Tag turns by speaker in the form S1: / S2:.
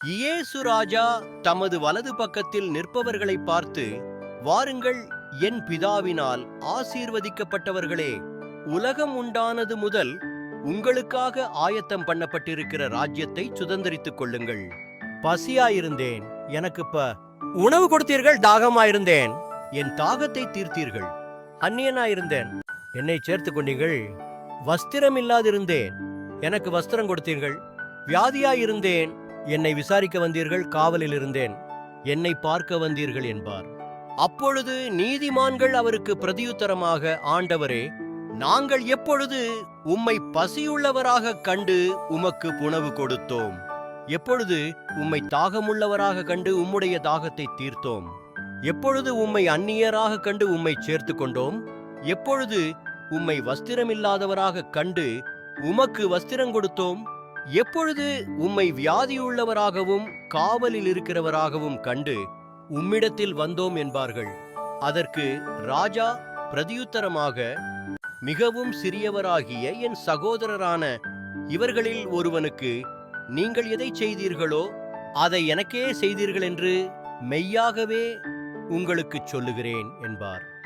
S1: இயேசு ராஜா தமது வலது பக்கத்தில் நிற்பவர்களை பார்த்து வாருங்கள் என் பிதாவினால் ஆசீர்வதிக்கப்பட்டவர்களே உலகம் உண்டானது முதல் உங்களுக்காக ஆயத்தம் பண்ணப்பட்டிருக்கிற ராஜ்யத்தை சுதந்தரித்துக் கொள்ளுங்கள். பசியாயிருந்தேன் எனக்கு இப்ப உணவு கொடுத்தீர்கள் தாகமாயிருந்தேன். என் தாகத்தை தீர்த்தீர்கள் அந்நியனாயிருந்தேன். என்னை சேர்த்து கொண்டீர்கள் வஸ்திரம் இல்லாதிருந்தேன் எனக்கு வஸ்திரம் கொடுத்தீர்கள் வியாதியாயிருந்தேன். என்னை விசாரிக்க வந்தீர்கள் காவலில் இருந்தேன் என்னை பார்க்க வந்தீர்கள் என்பார். அப்பொழுது நீதிமான்கள் அவருக்கு பிரதியுத்தரமாக ஆண்டவரே நாங்கள் எப்பொழுது உம்மை பசியுள்ளவராக கண்டு உமக்கு உணவு கொடுத்தோம்? எப்பொழுது உம்மை தாகமுள்ளவராக கண்டு உம்முடைய தாகத்தை தீர்த்தோம்? எப்பொழுது உம்மை அந்நியராக கண்டு உம்மை சேர்த்து கொண்டோம்? எப்பொழுது உம்மை வஸ்திரமில்லாதவராக கண்டு உமக்கு வஸ்திரம் கொடுத்தோம்? எப்பொழுது உம்மை வியாதியுள்ளவராகவும் காவலில் இருக்கிறவராகவும் கண்டு உம்மிடத்தில் வந்தோம் என்பார்கள். அதற்கு ராஜா பிரதியுத்தரமாக மிகவும் சிறியவராகிய என் சகோதரரான இவர்களில் ஒருவனுக்கு நீங்கள் எதை செய்தீர்களோ அதை எனக்கே செய்தீர்கள் என்று மெய்யாகவே உங்களுக்குச் சொல்லுகிறேன் என்பார்.